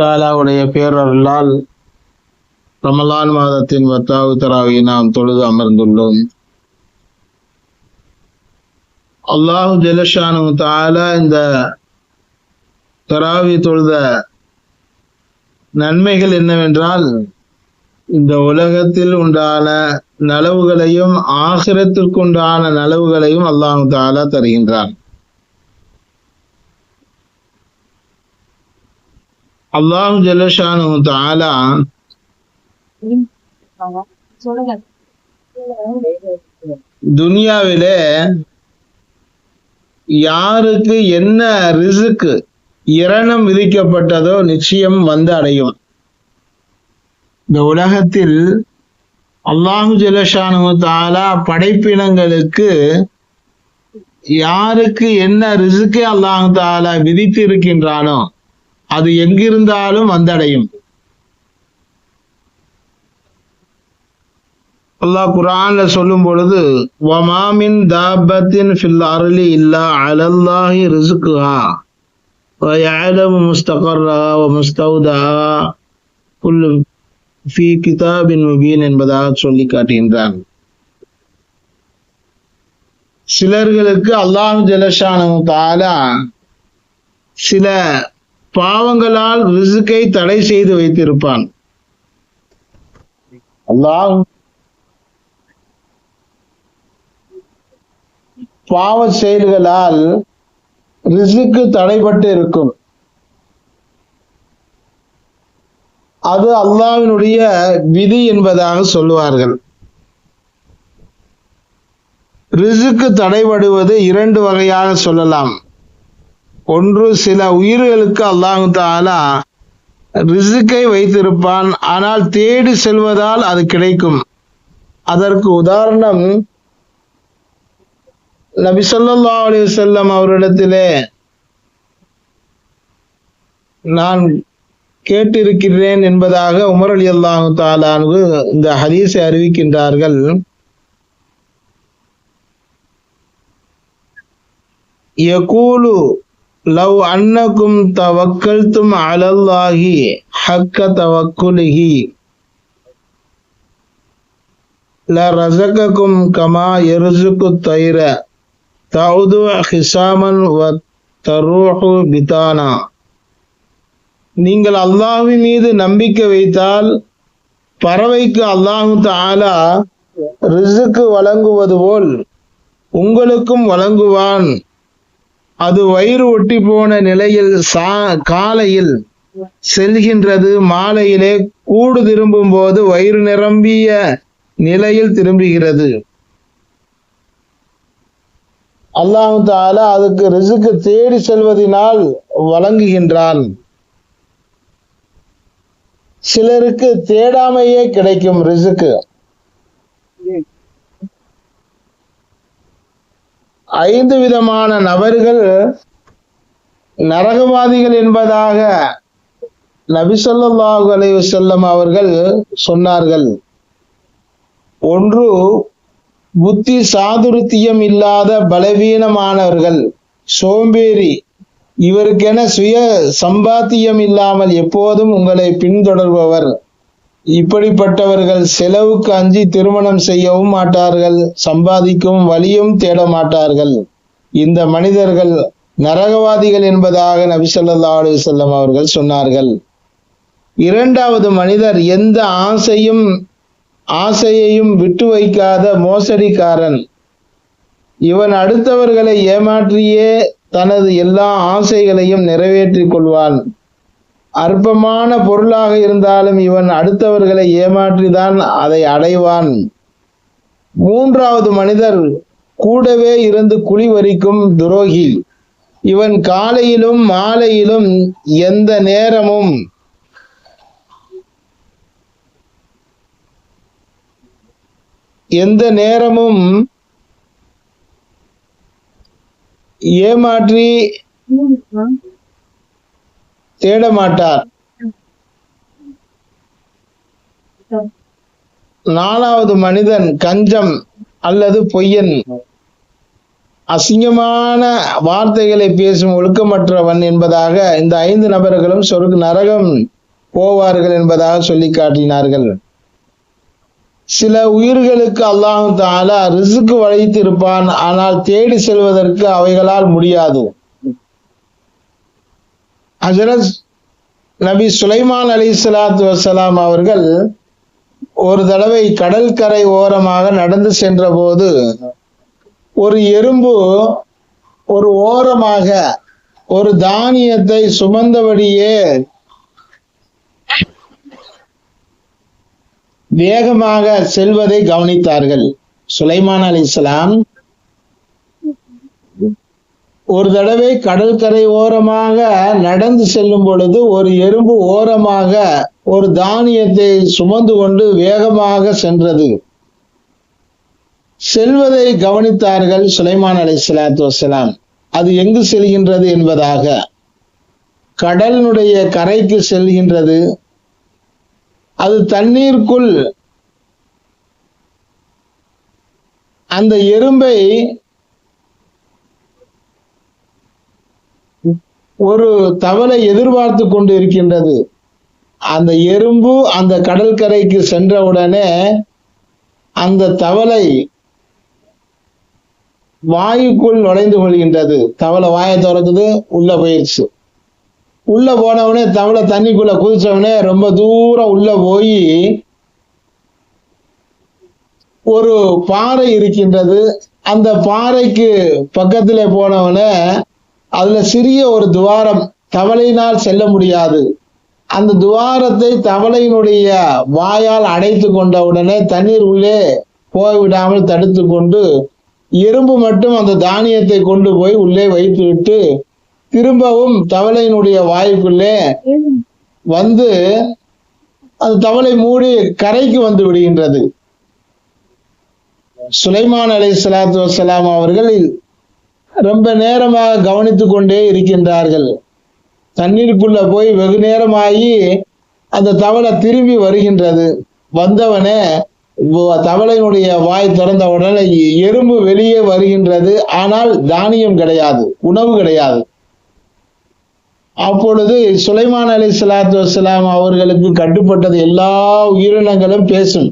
தாலாவுடைய பேரருளால் ரமலான் மாதத்தின் பத்தாவது தராவை நாம் தொழுது அமர்ந்துள்ளோம். அல்லாஹு ஜெலஷானு தாலா இந்த தராவி தொழுத நன்மைகள் என்னவென்றால் இந்த உலகத்தில் உண்டான நலவுகளையும் ஆசிரத்திற்குண்டான நலவுகளையும் அல்லாஹு தாலா தருகின்றான். அல்லாஹு ஜல்லஷானு தாலா துனியாவிலே யாருக்கு என்ன ரிசுக்கு இரணம் விதிக்கப்பட்டதோ நிச்சயம் வந்து அடையும். இந்த உலகத்தில் அல்லாஹு ஜலஷானு தாலா படைப்பினங்களுக்கு யாருக்கு என்ன ரிசுக்கை அல்லாஹு தாலா விதித்து இருக்கின்றானோ அது எங்கிருந்தாலும் வந்தடையும் அல்லாஹ் குர்ஆன்ல சொல்லும் பொழுது வமாமின் தாபத்தின் ஃபில் அர்லி இல்லா அலல்லாஹி ரிஸ்குஹா ويعلم مستقرها ومستودعها كل في كتاب مبين என்பதாக சொல்லி காட்டுகின்றான் சிலர்களுக்கு அல்லாஹ் ஜலஷானு தாலா சில பாவங்களால் ரிசுக்கை தடை செய்து வைத்திருப்பான். அல்லாஹ் பாவ செயல்களால் ரிசுக்கு தடைபட்டு இருக்கும். அது அல்லாவினுடைய விதி என்பதாக சொல்லுவார்கள். ரிசுக்கு தடைபடுவது இரண்டு வகையாக சொல்லலாம். ஒன்று சில உயிர்களுக்கு அல்லாஹு தாலா ரிசுக்கை வைத்திருப்பான். ஆனால் தேடி செல்வதால் அது கிடைக்கும். அதற்கு உதாரணம் நபி சொல்லா அலி செல்லம் அவரிடத்திலே நான் கேட்டிருக்கிறேன் என்பதாக உமர் அலி அல்லாஹு தாலானு இந்த ஹதீஸை அறிவிக்கின்றார்கள். யகூலு லவ் அன்னக்கும் தவக்கல்தும் அலல்லாஹி ஹக்க தவக்குலிஹி ல ரசகக்கும் கமா எருசுக்கு தயிர தவுது ஹிசாமன் வ தரூஹு பிதானா நீங்கள் அல்லாஹ்வின் மீது நம்பிக்கை வைத்தால் பறவைக்கு அல்லாஹு தாலா ரிசுக்கு வழங்குவது போல் உங்களுக்கும் வழங்குவான். அது வயிறு ஒட்டி போன நிலையில் சா காலையில் செல்கின்றது. மாலையிலே கூடு திரும்பும் போது வயிறு நிரம்பிய நிலையில் திரும்புகிறது. அல்லாஹு தாலா அதுக்கு ரிசுக்கு தேடி செல்வதனால் வழங்குகின்றான். சிலருக்கு தேடாமையே கிடைக்கும் ரிசுக்கு. ஐந்து விதமான நபர்கள் நரகவாதிகள் என்பதாக நபிசல்லாஹு ஸல்லல்லாஹு செல்லம் அவர்கள் சொன்னார்கள். ஒன்று புத்தி சாதுருத்தியம் இல்லாத பலவீனமானவர்கள் சோம்பேறி இவருக்கென சுய சம்பாத்தியம் இல்லாமல் எப்போதும் உங்களை பின்தொடர்பவர். இப்படிப்பட்டவர்கள் செலவுக்கு அஞ்சி திருமணம் செய்யவும் மாட்டார்கள் சம்பாதிக்கும் வழியும் தேட மாட்டார்கள். இந்த மனிதர்கள் நரகவாதிகள் என்பதாக நபி அலுவலம் அவர்கள் சொன்னார்கள். இரண்டாவது மனிதர் எந்த ஆசையும் ஆசையையும் விட்டு வைக்காத மோசடிக்காரன். இவன் அடுத்தவர்களை ஏமாற்றியே தனது எல்லா ஆசைகளையும் நிறைவேற்றிக் கொள்வான். அற்பமான பொருளாக இருந்தாலும் இவன் அடுத்தவர்களை ஏமாற்றிதான் அதை அடைவான். மூன்றாவது மனிதர் கூடவே இருந்து குழி வரிக்கும் துரோகி. இவன் காலையிலும் மாலையிலும் எந்த நேரமும் எந்த நேரமும் ஏமாற்றி தேட மாட்டார் நாலாவது மனிதன் கஞ்சம் அல்லது பொய்யன். அசிங்கமான வார்த்தைகளை பேசும் ஒழுக்கமற்றவன் என்பதாக இந்த ஐந்து நபர்களும் சொருக்கு நரகம் போவார்கள் என்பதாக சொல்லி காட்டினார்கள். சில உயிர்களுக்கு அல்லாஹு தாலா ரிசுக்கு வளைத்திருப்பான் ஆனால் தேடி செல்வதற்கு அவைகளால் முடியாது. ஹசரத் நபி சுலைமான் அலி சலாத்து வசலாம் அவர்கள் ஒரு தடவை கடற்கரை ஓரமாக நடந்து சென்ற போது ஒரு எறும்பு ஒரு ஓரமாக ஒரு தானியத்தை சுமந்தபடியே வேகமாக செல்வதை கவனித்தார்கள். சுலைமான் அலி இஸ்லாம் ஒரு தடவை கடற்கரை ஓரமாக நடந்து செல்லும் பொழுது ஒரு எறும்பு ஓரமாக ஒரு தானியத்தை சுமந்து கொண்டு வேகமாக சென்றது. செல்வதை கவனித்தார்கள் சுலைமான் அலை சலாத்து வசலாம் அது எங்கு செல்கின்றது என்பதாக. கடலினுடைய கரைக்கு செல்கின்றது. அது தண்ணீருக்குள் அந்த எறும்பை ஒரு தவளை எதிர்பார்த்து கொண்டு இருக்கின்றது அந்த எறும்பு அந்த கடற்கரைக்கு சென்றவுடனே அந்த தவளை வாயுக்குள் நுழைந்து கொள்கின்றது. தவளை வாயை திறக்குது உள்ள போயிடுச்சு உள்ள போனவனே தவளை தண்ணிக்குள்ள குதிச்சவனே ரொம்ப தூரம் உள்ள போய் ஒரு பாறை இருக்கின்றது. அந்த பாறைக்கு பக்கத்திலே போனவனே அதுல சிறிய ஒரு துவாரம் தவளையினால் செல்ல முடியாது. அந்த துவாரத்தை தவளையினுடைய வாயால் அடைத்து கொண்ட உடனே தண்ணீர் உள்ளே போய்விடாமல் தடுத்து கொண்டு எறும்பு மட்டும் அந்த தானியத்தை கொண்டு போய் உள்ளே வைத்து விட்டு திரும்பவும் தவளையினுடைய வாய்க்குள்ளே வந்து அந்த தவளை மூடி கரைக்கு வந்து விடுகின்றது. சுலைமான் அலை சலாத்து வசலாம் அவர்கள் ரொம்ப நேரமாக கவனித்து கொண்டே இருக்கின்றார்கள். தண்ணீருக்குள்ள போய் வெகு நேரமாகி அந்த தவளை திரும்பி வருகின்றது. வந்தவனே தவளையினுடைய வாய் திறந்த உடனே எறும்பு வெளியே வருகின்றது. ஆனால் தானியம் கிடையாது உணவு கிடையாது. அப்பொழுது சுலைமான் அலி சலாத்து வசலாம் அவர்களுக்கு கட்டுப்பட்டது எல்லா உயிரினங்களும் பேசும்.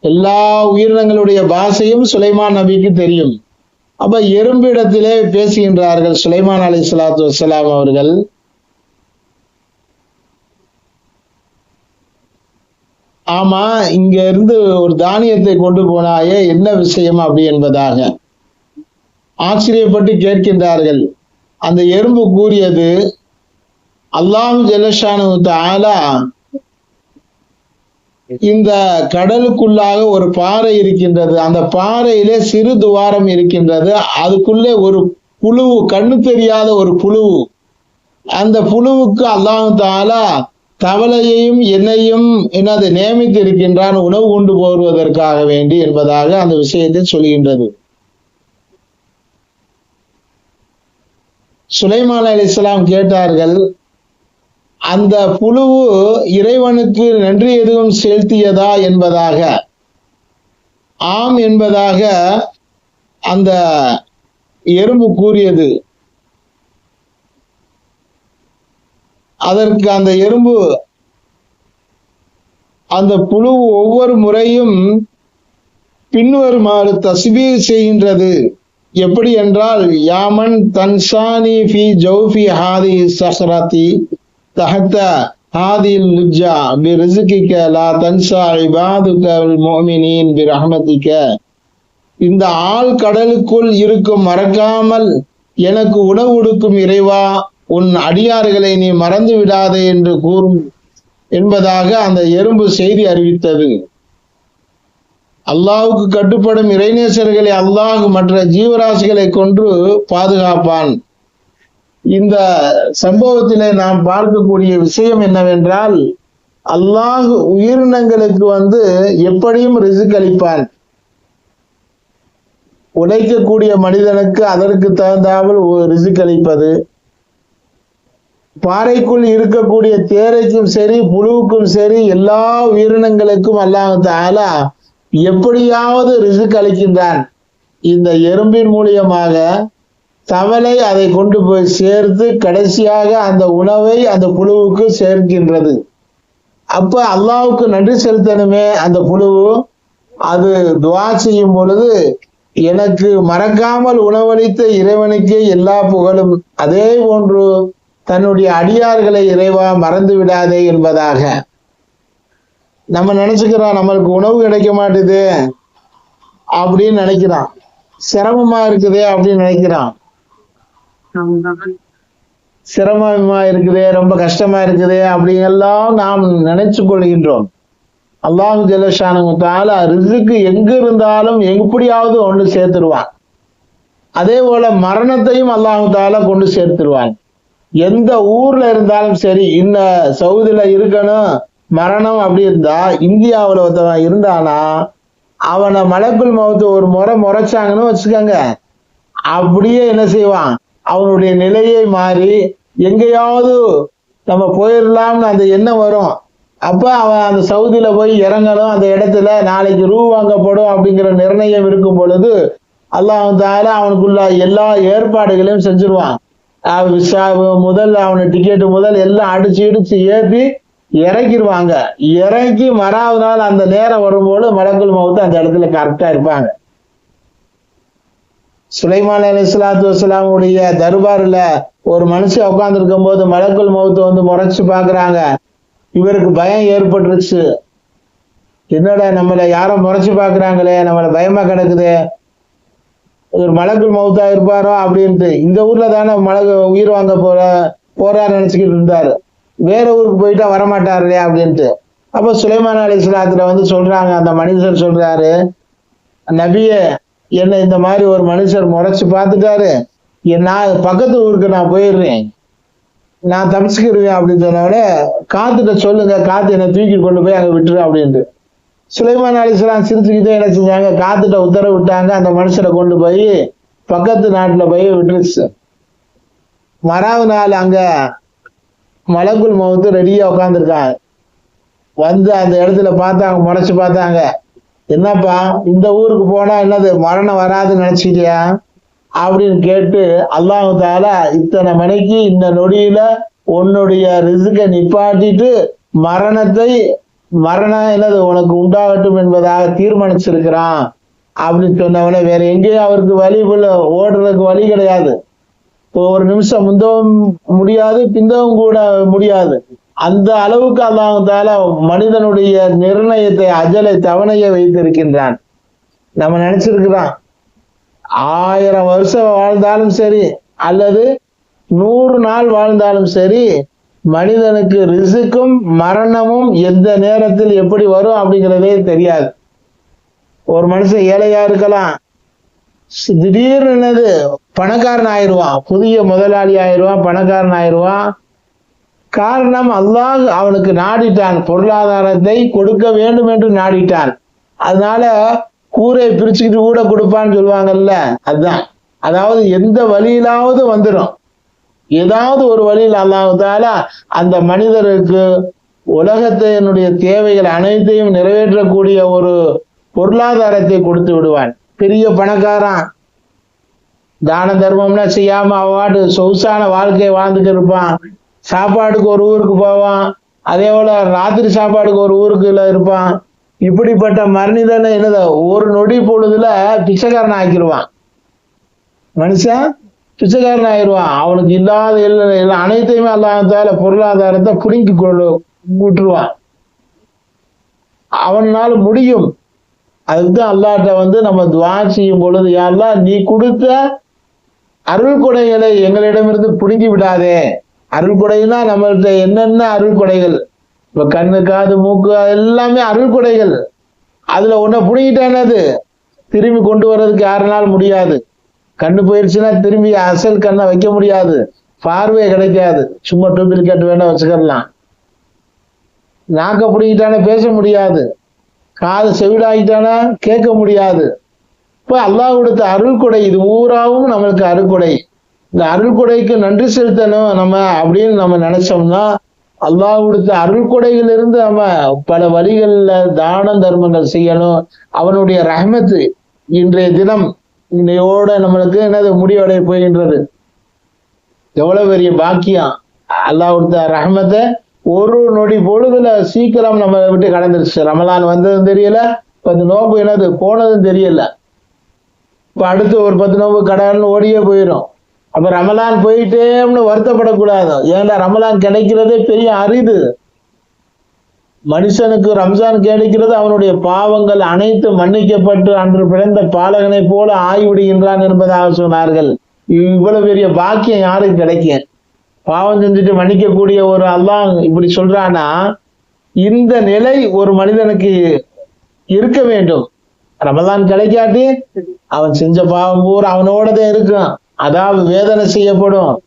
எல்லா உயிரினங்களுடைய பாஷையும் சுலைமான் நபிக்கு தெரியும். அப்ப எறும்பிடத்திலே பேசுகின்றார்கள் சுலைமான் அலி சலாத்து வசலாம் அவர்கள். ஆமா இங்க இருந்து ஒரு தானியத்தை கொண்டு போனாயே என்ன விஷயம் அப்படி என்பதாக. ஆச்சரியப்பட்டு கேட்கின்றார்கள். அந்த எறும்பு கூறியது அல்லாஹு ஜலஷானு தாலா இந்த கடலுக்குள்ளாக ஒரு பாறை இருக்கின்றது. அந்த பாறையிலே சிறு துவாரம் இருக்கின்றது. அதுக்குள்ளே ஒரு புழுவு கண்ணு தெரியாத ஒரு புழுவு. அந்த புழுவுக்கு அல்லாஹு தாலா தவளையையும் என்னையும் என்னது நியமித்து இருக்கின்றான் உணவு கொண்டு போடுவதற்காக வேண்டி என்பதாக அந்த விஷயத்தை சொல்கின்றது. சுலைமான் அலி இஸ்லாம் கேட்டார்கள் அந்த புழுவு இறைவனுக்கு நன்றி எதுவும் செலுத்தியதா என்பதாக. ஆம் என்பதாக அந்த எறும்பு கூறியது. அதற்கு அந்த எறும்பு அந்த புழு ஒவ்வொரு முறையும் பின்வருமாறு தஸ்பீ செய்கின்றது. எப்படி என்றால் யாமன் தன்சானி ஃபி ஜௌஃபி ஹாதி சஹ்ரதி تحت هذه اللجة برزقك لا லா عبادك المؤمنين برحمتك. இந்த ஆள் கடலுக்குள் இருக்கும் மறக்காமல் எனக்கு உணவு கொடுக்கும் இறைவா உன் அடியார்களை நீ மறந்து விடாதே என்று கூறும் என்பதாக அந்த எறும்பு செய்தி அறிவித்தது. அல்லாவுக்கு கட்டுப்படும் இறைநேசர்களை அல்லாஹ் மற்ற ஜீவராசிகளை கொன்று பாதுகாப்பான். இந்த சம்பவத்திலே நாம் பார்க்கக்கூடிய விஷயம் என்னவென்றால் அல்லாஹ் உயிரினங்களுக்கு வந்து எப்படியும் ரிசுக் அளிப்பான். உழைக்கக்கூடிய மனிதனுக்கு அதற்கு தகுந்தாமல் ரிசுக் அளிப்பது. பாறைக்குள் இருக்கக்கூடிய தேரைக்கும் சரி புழுவுக்கும் சரி எல்லா உயிரினங்களுக்கும் அல்லாஹ் எப்படியாவது ரிசுக் அளிக்கின்றான். இந்த எறும்பின் மூலியமாக தவளை அதை கொண்டு போய் சேர்த்து கடைசியாக அந்த உணவை அந்த புழுவுக்கு சேர்க்கின்றது. அப்ப அல்லாவுக்கு நன்றி செலுத்தணுமே அந்த புழு அது துவா செய்யும் பொழுது எனக்கு மறக்காமல் உணவளித்த இறைவனுக்கே எல்லா புகழும். அதே போன்று தன்னுடைய அடியார்களை இறைவா மறந்து விடாதே என்பதாக. நம்ம நினைச்சுக்கிறோம் நம்மளுக்கு உணவு கிடைக்க மாட்டுது அப்படின்னு நினைக்கிறான். சிரமமா இருக்குதே அப்படின்னு நினைக்கிறான். சிரமமா இருக்குதே ரொம்ப கஷ்டமா இருக்குதே அப்படிங்கெல்லாம் நாம் நினைச்சு கொள்கின்றோம். அல்லாஹு ஜலஷானு ரிசுக்கு எங்க இருந்தாலும் எப்படியாவது ஒன்று சேர்த்துருவான். அதே போல மரணத்தையும் அல்லாஹுதால கொண்டு சேர்த்துருவான். எந்த ஊர்ல இருந்தாலும் சரி இந்த சவுதியில இருக்கணும் மரணம் அப்படி இருந்தா இந்தியாவில் ஒருத்தவன் இருந்தானா அவனை மலக்குள் மௌத்து ஒரு முறை முறைச்சாங்கன்னு வச்சுக்கோங்க. அப்படியே என்ன செய்வான்? அவனுடைய நிலையை மாறி எங்கேயாவது நம்ம போயிடலாம்னு அந்த எண்ணம் வரும். அப்ப அவன் அந்த சவுதியில போய் இறங்கணும். அந்த இடத்துல நாளைக்கு ரூ வாங்கப்படும் அப்படிங்கிற நிர்ணயம் இருக்கும் பொழுது அல்லாஹ் தால அவனுக்குள்ள எல்லா ஏற்பாடுகளையும் செஞ்சிருவான். அஹ் முதல் அவனை டிக்கெட்டு முதல் எல்லாம் அடிச்சு இடிச்சு ஏற்றி இறக்கிடுவாங்க இறக்கி மறாவது நாள் அந்த நேரம் வரும்போது மலக்குள் மௌத்து அந்த இடத்துல கரெக்டா இருப்பாங்க. சுலைமான் அலி இஸ்லாத்து வசலாமுடைய தர்பாரில் ஒரு மனுஷன் உட்காந்துருக்கும் போது மலக்குள் மௌத்து வந்து முறைச்சு பார்க்குறாங்க. இவருக்கு பயம் ஏற்பட்டுருச்சு. என்னடா நம்மளை யாரும் முறைச்சு பார்க்குறாங்களே நம்மள பயமாக கிடக்குது. ஒரு மலக்குள் மௌத்தா இருப்பாரோ அப்படின்ட்டு இந்த ஊரில் தானே மலக்கு உயிர் வாங்க போற போறாரு நினச்சிக்கிட்டு இருந்தார். வேற ஊருக்கு போயிட்டா வரமாட்டார் இல்லையா அப்படின்ட்டு. அப்போ சுலைமான் அலி இஸ்லாத்துல வந்து சொல்றாங்க அந்த மனிதர் சொல்றாரு நபியே என்னை இந்த மாதிரி ஒரு மனுஷர் முறைச்சு பார்த்துட்டாரு. நான் பக்கத்து ஊருக்கு நான் போயிடுறேன். நான் தப்பிச்சுக்கிடுவேன் அப்படின்னு சொன்னோடனே காத்துட்ட சொல்லுங்க காத்து என்னை தூக்கி கொண்டு போய் அங்கே விட்டுரு அப்படின்ட்டு. சுலைமான் அலிஸ்லாம் சிரிச்சுக்கிட்டே என்ன செஞ்சாங்க? காத்துட்ட உத்தரவு விட்டாங்க அந்த மனுஷரை கொண்டு போய் பக்கத்து நாட்டில் போய் விட்டுருச்சு. மறாவது நாள் அங்க மலக்குள் மவுத்து ரெடியா உட்காந்துருக்காங்க வந்து அந்த இடத்துல பார்த்தாங்க முறைச்சு பார்த்தாங்க. என்னப்பா இந்த ஊருக்கு போனா என்னது மரணம் வராதுன்னு நினைச்சிட்டியா? அப்படின்னு கேட்டு அல்லாஹு தாலா இத்தனை மணிக்கு இந்த நொடியில உன்னுடைய ரிசுக்கை நிப்பாட்டிட்டு மரணத்தை மரணம் என்னது உனக்கு உண்டாகட்டும் என்பதாக தீர்மானிச்சிருக்கிறான் அப்படின்னு சொன்னவனே வேற எங்கேயும் அவருக்கு வழி ஓடுறதுக்கு வழி கிடையாது. இப்போ ஒரு நிமிஷம் முந்தவும் முடியாது பிந்தவும் கூட முடியாது. அந்த அளவுக்கு அல்லாஹால மனிதனுடைய நிர்ணயத்தை அஜலை தவணைய வைத்திருக்கின்றான். நம்ம நினைச்சிருக்கிறோம் ஆயிரம் வருஷம் வாழ்ந்தாலும் சரி அல்லது நூறு நாள் வாழ்ந்தாலும் சரி மனிதனுக்கு ரிசுக்கும் மரணமும் எந்த நேரத்தில் எப்படி வரும் அப்படிங்கிறதே தெரியாது. ஒரு மனுஷன் ஏழையா இருக்கலாம் திடீர்னு என்னது பணக்காரன் ஆயிடுவான் புதிய முதலாளி ஆயிடுவான் பணக்காரன் ஆயிடுவான் காரணம் அல்லாஹ் அவனுக்கு நாடிட்டான். பொருளாதாரத்தை கொடுக்க வேண்டும் என்று நாடிட்டான். அதனால கூரை பிரிச்சுக்கிட்டு கூட கொடுப்பான்னு சொல்லுவாங்கல்ல அதுதான். அதாவது எந்த வழியிலாவது வந்துடும் ஏதாவது ஒரு வழியில் அல்லாஹால அந்த மனிதருக்கு உலகத்தினுடைய தேவைகள் அனைத்தையும் நிறைவேற்றக்கூடிய ஒரு பொருளாதாரத்தை கொடுத்து விடுவான். பெரிய பணக்காரன். தான தர்மம்னா செய்யாம அவாடு சொகுசான வாழ்க்கையை வாழ்ந்துட்டு இருப்பான். சாப்பாடுக்கு ஒரு ஊருக்கு போவான். அதே போல ராத்திரி சாப்பாடுக்கு ஒரு ஊருக்குள்ள இருப்பான். இப்படிப்பட்ட மனிதனை என்னது ஒரு நொடி பொழுதுல பிச்சைக்காரன் ஆக்கிடுவான். மனுஷன் பிச்சைக்காரன் ஆயிடுவான். அவனுக்கு இல்லாத இல்லை அனைத்தையுமே அல்லாதால பொருளாதாரத்தை புடுங்கி கொண்டு விட்டுருவான் அவனால முடியும். அதுக்குதான் அல்லாட்ட வந்து நம்ம துவா செய்யும் பொழுது யாரெல்லாம் நீ கொடுத்த அருள் கொடைகளை எங்களிடமிருந்து புடுங்கி விடாதே. அருள் கொடைனா நம்மள்ட்ட என்னென்ன அருள் கொடைகள் இப்ப கண்ணு காது மூக்கு எல்லாமே அருள் கொடைகள் அதுல ஒன்ன பிடிக்கிட்டானது திரும்பி கொண்டு வர்றதுக்கு யாருனாலும் முடியாது. கண்ணு போயிடுச்சுன்னா திரும்பி அசல் கண்ணை வைக்க முடியாது. பார்வையை கிடைக்காது. சும்மா டூப்ளிகேட் வேணா வச்சுக்கலாம் நாக்க பிடிக்கிட்டானே பேச முடியாது. காது செவிடாகிட்டானா கேட்க முடியாது. இப்ப அல்லாஹ் கொடுத்த அருள் கொடை இது ஊராவும் நம்மளுக்கு அருள் கொடை இந்த அருள் கொடைக்கு நன்றி செலுத்தணும். நம்ம அப்படின்னு நம்ம நினைச்சோம்னா அல்லாஹ் கொடுத்த அருள் கொடைகளிலிருந்து நம்ம பல வழிகள்ல தான தர்மங்கள் செய்யணும். அவனுடைய ரஹமத்து இன்றைய தினம் இன்னையோட நம்மளுக்கு என்னது முடிவடைய போகின்றது. எவ்வளவு பெரிய பாக்கியம். அல்லாஹ் கொடுத்த ரஹமத்தை ஒரு நொடி பொழுதுல சீக்கிரம் நம்ம விட்டு கடந்துருச்சு. ரமலான் வந்ததும் தெரியல பத்து நோம்பு என்னது போனதும் தெரியல. இப்ப அடுத்து ஒரு பத்து நோம்பு கடன் ஓடியே போயிடும் அப்ப ரமலான் போயிட்டேன்னு வருத்தப்படக்கூடாது. ஏன்டா ரமலான் கிடைக்கிறதே பெரிய அரிது. மனுஷனுக்கு ரம்ஜான் கிடைக்கிறது அவனுடைய பாவங்கள் அனைத்து மன்னிக்கப்பட்டு அன்று பிறந்த பாலகனை போல ஆய்விடுகின்றான் என்பதாக சொன்னார்கள். இவ்வளவு பெரிய பாக்கியம் யாருக்கு கிடைக்கும் பாவம் செஞ்சுட்டு மன்னிக்கக்கூடிய ஒரு அல்லாஹ் இப்படி சொல்றானா இந்த நிலை ஒரு மனிதனுக்கு இருக்க வேண்டும். ரமதான் கிடைக்காட்டி அவன் செஞ்ச பாவம் பூரா அவனோட தான் இருக்கும். அதாவது வேதனை செய்யப்படும்.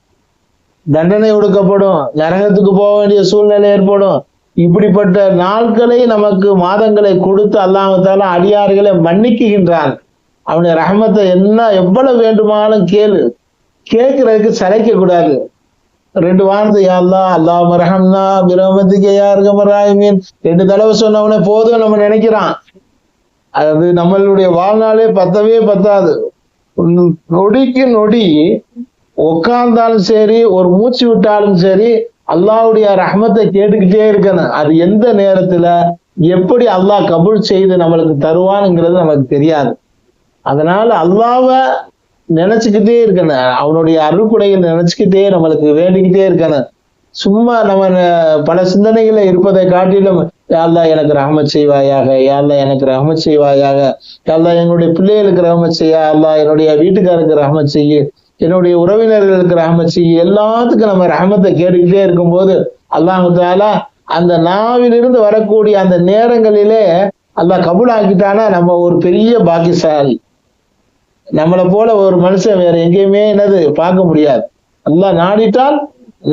தண்டனை ஒடுக்கப்படும். நரகத்துக்கு போக வேண்டிய சூழ்நிலை ஏற்படும். இப்படிப்பட்ட நாட்களை நமக்கு மாதங்களை கொடுத்து அல்லாமத்தால அடியார்களை மன்னிக்குகின்றான் அவனுடைய ரஹமத்தை என்ன எவ்வளவு வேண்டுமானாலும் கேளு. கேட்கறதுக்கு சளைக்க கூடாது. ரெண்டு வாரத்தை அல்லா அல்லாஹ் மரஹம்னா பிரமத்துக்கு யாருக்கு ரெண்டு தடவை சொன்னவனே போதும் நம்ம நினைக்கிறான். அது நம்மளுடைய வாழ்நாளே பத்தவே பத்தாது. நொடிக்கு நொடி உட்கார்ந்தாலும் சரி ஒரு மூச்சு விட்டாலும் சரி அல்லாவுடைய ரஹமத்தை கேட்டுக்கிட்டே இருக்கணும். அது எந்த நேரத்துல எப்படி அல்லாஹ் கபூல் செய்து நம்மளுக்கு தருவானுங்கிறது நமக்கு தெரியாது. அதனால அல்லாவ நினைச்சுக்கிட்டே இருக்கணும். அவனுடைய அருள்குடையில் நினைச்சுக்கிட்டே நம்மளுக்கு வேண்டிக்கிட்டே இருக்கணும். சும்மா நம்ம பல சிந்தனைகளை இருப்பதை காட்டிலும் யாழ்லா எனக்கு ரஹமத் செய்வாயாக யாழ்லா எனக்கு ரஹமத் செய்வாயாக யாழ்லா எங்களுடைய பிள்ளைகளுக்கு ரஹமத் செய்ய அல்லா என்னுடைய வீட்டுக்காருக்கு ரஹமத் செய்ய என்னுடைய உறவினர்களுக்கு ரஹமத் செய்ய எல்லாத்துக்கும் நம்ம ரஹமத்தை கேட்டுக்கிட்டே இருக்கும்போது அல்லாஹு தாலா அந்த நாவிலிருந்து வரக்கூடிய அந்த நேரங்களிலே அல்லாஹ் கபூலாக்கிட்டானா நம்ம ஒரு பெரிய பாக்கியசாலி. நம்மளை போல ஒரு மனுஷன் வேற எங்கேயுமே என்னது பார்க்க முடியாது. அல்லாஹ் நாடிட்டால்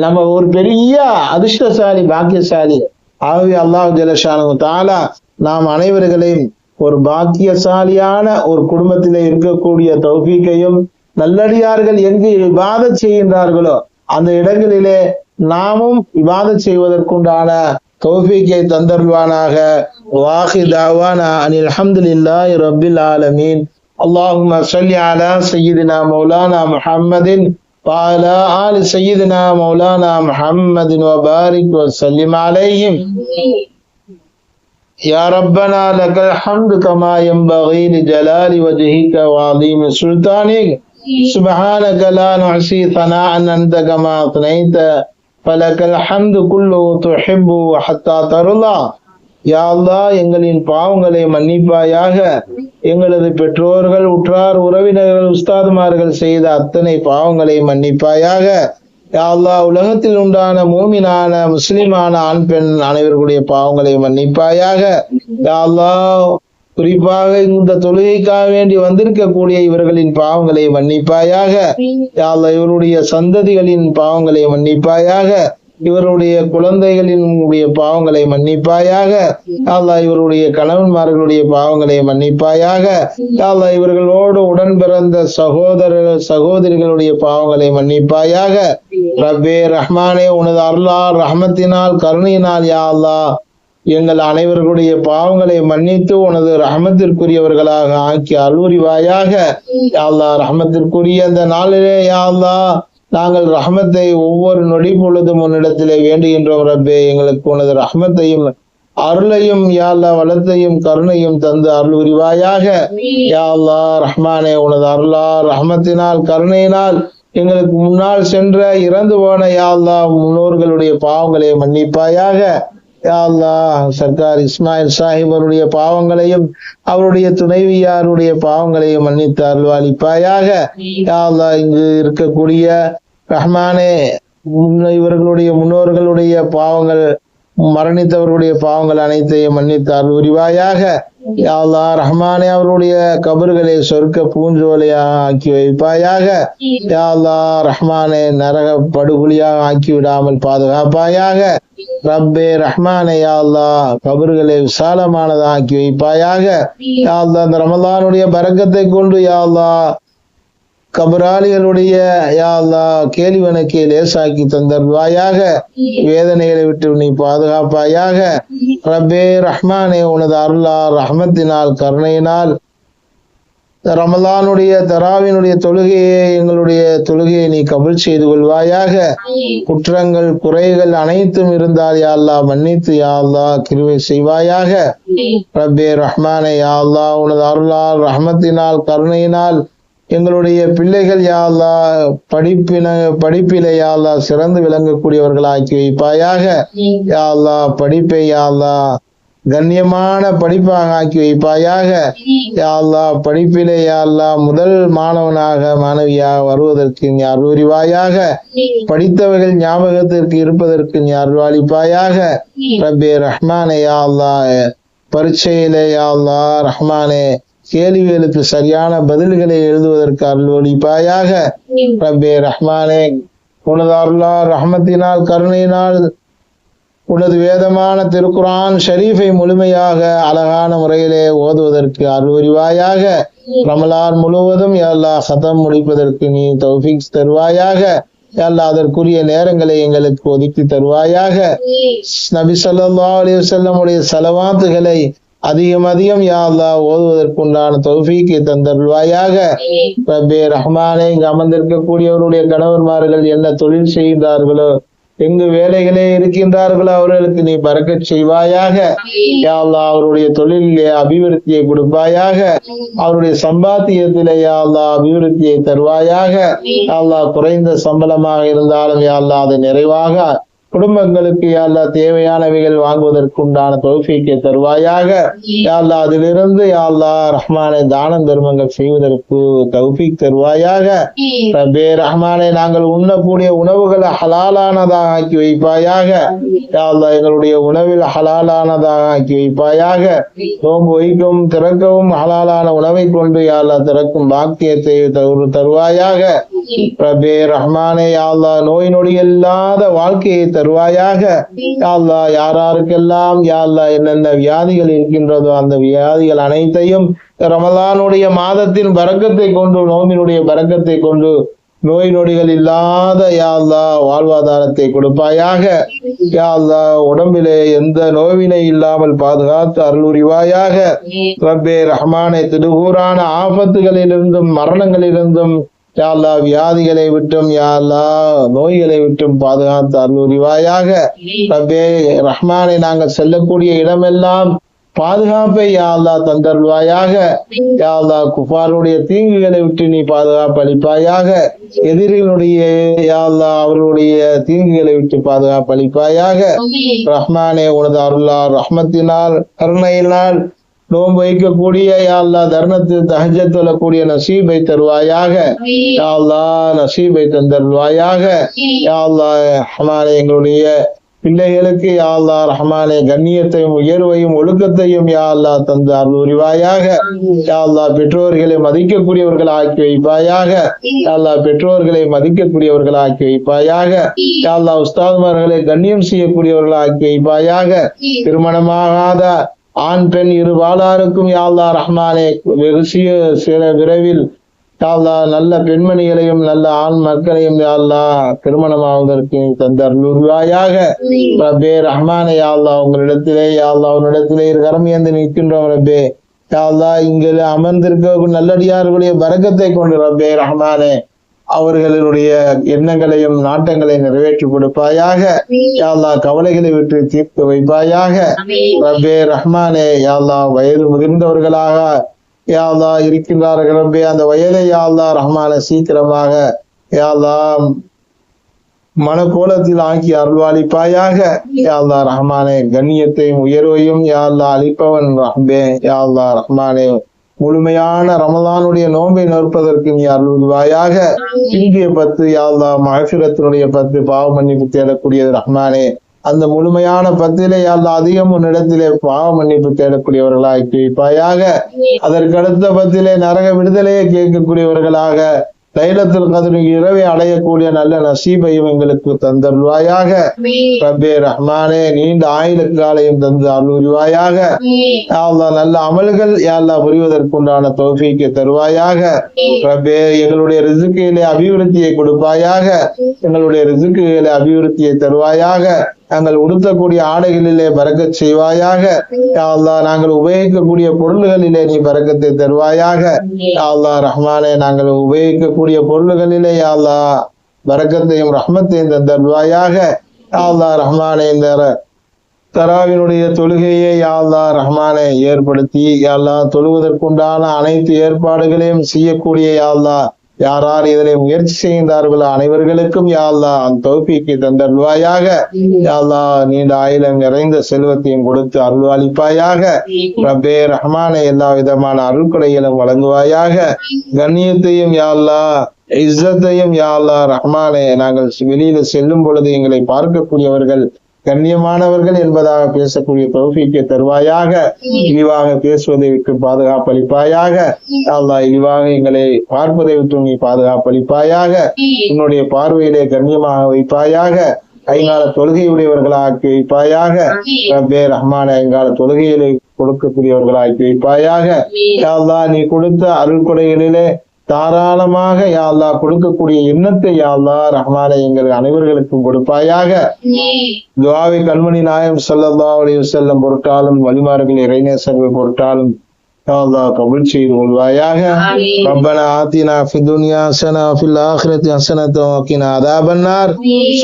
நம்ம ஒரு பெரிய அதிர்ஷ்டசாலி பாக்கியசாலி ஆகவே அல்லாஹ் ஜலஷானு தாலா நாம் அனைவர்களையும் ஒரு பாக்கியசாலியான ஒரு குடும்பத்திலே இருக்கக்கூடிய தௌஃபீக்கையும் நல்லடியார்கள் எங்கு இபாதத் செய்கின்றார்களோ அந்த இடங்களிலே நாமும் இபாதத் செய்வதற்குண்டான தௌஃபீக்கை தந்தருவானாக வாஹி தாவானா அனில் அல்ஹம்துலில்லாஹி ரப்பில் ஆலமீன் اللهم صل على سيدنا مولانا محمد وعلى آل سيدنا مولانا محمد وبارك وسلم عليهم. يا ربنا لك الحمد كما ينبغي لجلال وجهك وعظيم سلطانك. سبحانك لا نحصي ثناء أنت كما أثنيت. فلك الحمد كله تحب حتى ترضى. யா எங்களின் பாவங்களை மன்னிப்பாயாக. எங்களது பெற்றோர்கள் உற்றார் உறவினர்கள் உஸ்தாதுமார்கள் செய்த அத்தனை பாவங்களை மன்னிப்பாயாக. யா உலகத்தில் உண்டான மூமினான முஸ்லிமான ஆண் பெண் அனைவர்களுடைய பாவங்களை மன்னிப்பாயாக. யா குறிப்பாக இந்த தொழுகைக்காக வேண்டி வந்திருக்கக்கூடிய இவர்களின் பாவங்களை மன்னிப்பாயாக. யா இவருடைய சந்ததிகளின் பாவங்களை மன்னிப்பாயாக. இவருடைய குழந்தைகளின் உடைய பாவங்களை மன்னிப்பாயாக அல்லாஹ் இவருடைய கணவன்மார்களுடைய பாவங்களை மன்னிப்பாயாக அல்லாஹ் இவர்களோடு உடன் பிறந்த சகோதர சகோதரிகளுடைய பாவங்களை மன்னிப்பாயாக. ரப்பே ரஹ்மானே உனது அருளா ரஹமத்தினால் கருணையினால் யா அல்லா எங்கள் அனைவர்களுடைய பாவங்களை மன்னித்து உனது ரஹமத்திற்குரியவர்களாக ஆக்கி அருள்வாயாக யா ரஹமத்திற்குரிய அந்த நாளிலே யா நாங்கள் ரஹமத்தை ஒவ்வொரு நொடி பொழுதும் உன்னிடத்திலே வேண்டுகின்றோம் ரப்பே. எங்களுக்கு உனது ரஹமத்தையும் அருளையும் யாழ்லா வளத்தையும் கருணையும் தந்து அருள் உரிவாயாக யாழ்லா ரஹ்மானே உனது அருளா ரஹமத்தினால் கருணையினால் எங்களுக்கு முன்னால் சென்ற இறந்து போன யாழ்லா முன்னோர்களுடைய பாவங்களை மன்னிப்பாயாக. அல்லாஹ் சர்க்கார் இஸ்மாயில் சாஹிப் அவருடைய பாவங்களையும் அவருடைய துணைவியாருடைய பாவங்களையும் மன்னித்து அருள்வாளிப்பாயாக யா அல்லாஹ் இங்கு இருக்கக்கூடிய ரஹ்மானே இவர்களுடைய முன்னோர்களுடைய பாவங்கள் மரணித்தவர்களுடைய பாவங்கள் அனைத்தையும் மன்னித்து அருள் உரிவாயாக யா ரஹ்மானே அவருடைய கபர்களை சொர்க்க பூஞ்சோலையாக ஆக்கி வைப்பாயாக. யா ரஹ்மானே நரக படுகொலியாக ஆக்கி விடாமல் பாதுகாப்பாயாக. ரப்பே ரஹ்மானே யா கபர்களை விசாலமானதாக ஆக்கி வைப்பாயாக. யா அந்த ரமலானுடைய பறக்கத்தை கொண்டு யா கபராளிகளுடைய யா அல்லாஹ் கேள்விவனுக்கு லேசாக்கி தந்தருவாயாக வேதனைகளை விட்டு நீ பாதுகாப்பாயாக. ரப்பே ரஹ்மானே உனது அருளா ரஹமத்தினால் கருணையினால். ரமலானுடைய தராவினுடைய தொழுகையை எங்களுடைய தொழுகையை நீ கபுல் செய்து கொள்வாயாக. குற்றங்கள் குறைகள் அனைத்தும் இருந்தால் யா அல்லாஹ் மன்னித்து யா அல்லாஹ் கிருபை செய்வாயாக. ரப்பே ரஹ்மானே யா அல்லாஹ் உனது அருளால் ரஹ்மத்தினால் கருணையினால். எங்களுடைய பிள்ளைகள் யா அல்லாஹ் படிப்பின படிப்பிலே யா அல்லாஹ் சிறந்து விளங்கக்கூடியவர்களாக்கி வைப்பாயாக. யா அல்லாஹ் படிப்பை யா அல்லாஹ் கண்ணியமான படிப்பாக ஆக்கி வைப்பாயாக. யா அல்லாஹ் படிப்பிலே யா அல்லாஹ் முதல் மாணவனாக மாணவியாக வருவதற்கு அருள்வாயாக படித்தவர்கள் ஞாபகத்திற்கு இருப்பதற்கு அருள்வாளிப்பாயாக ரப்பே ரஹ்மானே யா அல்லாஹ் பரீட்சையிலே யா அல்லாஹ் ரஹ்மானே கேள்விகளுக்கு சரியான பதில்களை எழுதுவதற்கு அருள்வளிப்பாயாக ரப்பே ரஹ்மானே. உனது அருளா ரஹ்மத்தினால் கருணையினால். உனது வேதமான திருக்குரான் ஷரீஃபை முழுமையாக அழகான முறையிலே ஓதுவதற்கு அருள்வரிவாயாக ரமலான் முழுவதும் எல்லா சதம் முடிப்பதற்கு நீ தௌஃபிக் தருவாயாக. எல்லா அதற்குரிய நேரங்களை எங்களுக்கு ஒதுக்கி தருவாயாக. நபி ஸல்லல்லாஹு அலைஹி வஸல்லம் உடைய செலவாத்துகளை அதிகம் அதிகம் யா ஓதுவதற்குண்டான தௌஃபீக்கை தந்தருள்வாயாக. ரப்பே ரஹ்மானே இங்கு அமர்ந்திருக்கக்கூடியவருடைய கணவன்மார்கள் என்ன தொழில் செய்கின்றார்களோ எங்கு வேலைகளே இருக்கின்றார்களோ அவர்களுக்கு நீ பறக்கச் செய்வாயாக. யா அல்லாஹ் அவருடைய தொழிலிலே அபிவிருத்தியை கொடுப்பாயாக. அவருடைய சம்பாத்தியத்திலே யா அல்லாஹ் அபிவிருத்தியை தருவாயாக. யா அல்லாஹ் குறைந்த சம்பளமாக இருந்தாலும் யா அல்லாஹ் அதை நிறைவாக குடும்பங்களுக்கு யா அல்லாஹ் தேவையானவைகள் வாங்குவதற்குண்டான தௌஃபீக்கை தருவாயாக. யா அல்லாஹ் அதிலிருந்து யா அல்லாஹ் ரஹ்மானே தானம் தர்மங்கள் செய்வதற்கு தௌஃபீக் தருவாயாக. ரப்பே ரஹ்மானே நாங்கள் உண்ணக்கூடிய உணவுகளை ஹலாலானதாக ஆக்கி வைப்பாயாக. யா அல்லாஹ் எங்களுடைய உணவில் ஹலாலானதாக ஆக்கி வைப்பாயாக. நோன்பு வைக்கவும் திறக்கவும் ஹலாலான உணவை கொண்டு யா அல்லாஹ் திறக்கும் பாக்கியத்தை தரு- தருவாயாக. ரப்பே ரஹ்மானே யா அல்லாஹ் நோய் நொடி இல்லாத வாழ்க்கையை தருவாயாக யா அல்லாஹ் யாராருக்கெல்லாம் யா அல்லாஹ் என்னென்ன வியாதிகள் இருக்கின்றதோ அந்த வியாதிகள் அனைத்தையும் ரமலானுடைய மாதத்தின் பரக்கத்தை கொண்டு நோம்பினுடைய பரக்கத்தை கொண்டு நோய் நொடிகள் இல்லாத யா அல்லாஹ் வாழ்வாதாரத்தை கொடுப்பாயாக. யா அல்லாஹ் உடம்பிலே எந்த நோவினை இல்லாமல் பாதுகாத்து அருளுரிவாயாக. ரப்பே ரஹ்மானே திடுகூறான ஆபத்துகளிலிருந்தும் மரணங்களிலிருந்தும் யா அல்லாஹ் வியாதிகளை விட்டும் யா அல்லாஹ் நோய்களை விட்டும் பாதுகாத்து அருள்வாயாக ரப்பே ரஹ்மானை நாங்கள் செல்லக்கூடிய இடமெல்லாம் பாதுகாப்பை யா அல்லாஹ் தந்தருள்வாயாக. யா அல்லாஹ் குஃபாருடைய தீங்குகளை விட்டு நீ பாதுகாப்பு அளிப்பாயாக. எதிரிகளுடைய யா அல்லாஹ் அவர்களுடைய தீங்குகளை விட்டு பாதுகாப்பு அளிப்பாயாக. ரஹ்மானே உனது அருளா ரஹ்மத்தினால் கருணையினால் நோன்பு வைக்கக்கூடிய யா அல்லாஹ் தர்ணத்தில் தஹஜத் தொழக்கூடிய நசீபை தருவாயாக. யா அல்லாஹ் நசீபை தந்தருள்வாயாக. யா அல்லாஹ் ரஹ்மானே எங்களுடைய பிள்ளைகளுக்கு யா அல்லாஹ் ரஹ்மானே கண்ணியத்தையும் உயர்வையும் ஒழுக்கத்தையும் யா அல்லாஹ் தந்து அருள் உரிவாயாக யா அல்லாஹ் பெற்றோர்களை மதிக்கக்கூடியவர்கள் ஆக்கி வைப்பாயாக யா அல்லாஹ் பெற்றோர்களை மதிக்கக்கூடியவர்கள் ஆக்கி வைப்பாயாக யா அல்லாஹ் உஸ்தாத்மார்களை கண்ணியம் செய்யக்கூடியவர்கள் ஆக்கி வைப்பாயாக திருமணமாகாத ஆண் பெண் இரு வாளாருக்கும் யா அல்லாஹ் ரஹ்மானே வெகு சீ- சில விரைவில் யா அல்லாஹ் நல்ல பெண்மணிகளையும் நல்ல ஆண் மக்களையும் யா அல்லாஹ் திருமணமாவதற்கு தந்தருள்வாயாக ரப்பே ரஹ்மானே யா அல்லாஹ் உங்களிடத்திலே யா அல்லாஹ் உன்னிடத்திலே இரு கரம் ஏந்து நிற்கின்றோம் ரப்பே. யா அல்லாஹ் இங்கே அமர்ந்திருக்க நல்லடியார்களுடைய பரக்கத்தை கொண்டு ரப்பே ரஹ்மானே. அவர்களுடைய எண்ணங்களையும் நாட்டங்களையும் நிறைவேற்றி கொடுப்பாயாக. யா அல்லாஹ் கவலைகளை விட்டு தீர்த்து வைப்பாயாக. ரப்பே ரஹ்மானே யா அல்லாஹ் வயது முதிர்ந்தவர்களாக யா அல்லாஹ் இருக்கின்றார்கள் ரப்பே. அந்த வயதை யா அல்லாஹ் ரஹ்மானே சீக்கிரமாக யா அல்லாஹ் மனக்கோலத்தில் ஆக்கி அருள்வாளிப்பாயாக. யா அல்லாஹ் ரஹ்மானே கண்ணியத்தையும் உயர்வையும் யா அல்லாஹ் அளிப்பவன் ரஹ்பே. யா அல்லாஹ் ரஹ்மானே முழுமையான ரமலானுடைய நோன்பை நோற்பதற்கு நீ அருள்வாயாக. இந்திய பத்து யா அல்லாஹ் மகசிரத்தினுடைய பத்து பாவ மன்னிப்பு தேடக்கூடியது ரஹ்மானே. அந்த முழுமையான பத்திலே யா அல்லாஹ் அதிகம் உன்னிடத்திலே பாவ மன்னிப்பு தேடக்கூடியவர்களாக வைப்பாயாக அதற்கடுத்த பத்திலே நரக விடுதலையை கேட்கக்கூடியவர்களாக. லைலத்துல் கதிர் இரவை அடையக்கூடிய நல்ல நசீபையும் எங்களுக்கு தந்தருள்வாயாக. ரப்பே ரஹ்மானே நீண்ட ஆயுள காலையும் தந்து அருள்வாயாக. யா அல்லாஹ் நல்ல அமல்கள் யா அல்லாஹ் புரிவதற்குண்டான தௌஃபீக்கை தருவாயாக. ரப்பே எங்களுடைய ரிசுக்கிலே அபிவிருத்தியை கொடுப்பாயாக. எங்களுடைய ரிசுக்குகளை அபிவிருத்தியை தருவாயாக. நாங்கள் உடுத்தக்கூடிய ஆடைகளிலே பறக்கச் செய்வாயாக. யா நாங்கள் உபயோகிக்கக்கூடிய பொருள்களிலே நீ பறக்கத்தை தருவாயாக. யா ரஹ்மானே நாங்கள் உபயோகிக்கக்கூடிய பொருள்களிலே யா பறக்கத்தையும் ரஹ்மத்தையும் தருவாயாக யா ரஹ்மானே இந்த தராவினுடைய தொழுகையை யாழ்லா அல்லாஹ் ரஹ்மானே ஏற்படுத்தி யாழ்லா தொழுவதற்குண்டான அனைத்து ஏற்பாடுகளையும் செய்யக்கூடிய யாழ்லா அல்லாஹ் யார் யார் இதிலே முயற்சி செய்கின்றார்களோ அனைவர்களுக்கும் யா அல்லாஹ் அந்த தௌஃபீக்கை தந்தருள்வாயாக. யா அல்லாஹ் நீண்ட ஆயுளம் நிறைந்த செல்வத்தையும் கொடுத்து அருள்வாளிப்பாயாக. ரப்பே ரஹ்மானே எல்லா விதமான அருள்கொடைகளும் வழங்குவாயாக. கண்ணியத்தையும் யா அல்லாஹ் இஸ்ஸத்தையும் யா அல்லாஹ் ரஹ்மானே நாங்கள் வெளியில செல்லும் பொழுது எங்களை பார்க்கக்கூடியவர்கள் கண்ணியமானவர்கள் என்பதாக பேசக்கூடிய தௌஃபீக்கை தருவாயாக இழிவாக பேசுவதை விட்டு பாதுகாப்பளிப்பாயாக. யா அல்லாஹ் இழிவாக எங்களை பார்ப்பதை விட்டு நீ பாதுகாப்பளிப்பாயாக. உன்னுடைய பார்வையிலே கண்ணியமாக வைப்பாயாக. ஐங்கால தொழுகையுடையவர்களாக்கி வைப்பாயாக. ரப்பே ரஹ்மான ஐங்கால தொழுகையிலே கொடுக்கக்கூடியவர்களாக்கி வைப்பாயாக. நீ கொடுத்த அருள் கொடைகளிலே தாராளமாக யா அல்லாஹ் கொடுக்கக்கூடிய எண்ணத்தை யா அல்லாஹ் ரஹ்மானை எங்கள் அனைவர்களுக்கும் கொடுப்பாயாக துவாவை கண்மணி நாயம் ஸல்லல்லாஹு அலைஹி வஸல்லம் பொருட்டாலும் வழிமார்கள் இறைநேசர்கள் பொருட்டாலும் யா அல்லாஹ் கபூல் செய்து கொள்வாயாக ربنا آتنا في الدنيا حسنة وفي الآخرة حسنة وقنا عذاب النار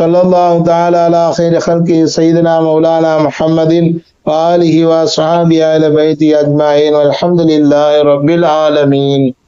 صلى الله تعالى على خير خلقه سيدنا مولانا محمد وآله وأصحابه أهل بيته أجمعين والحمد لله رب العالمين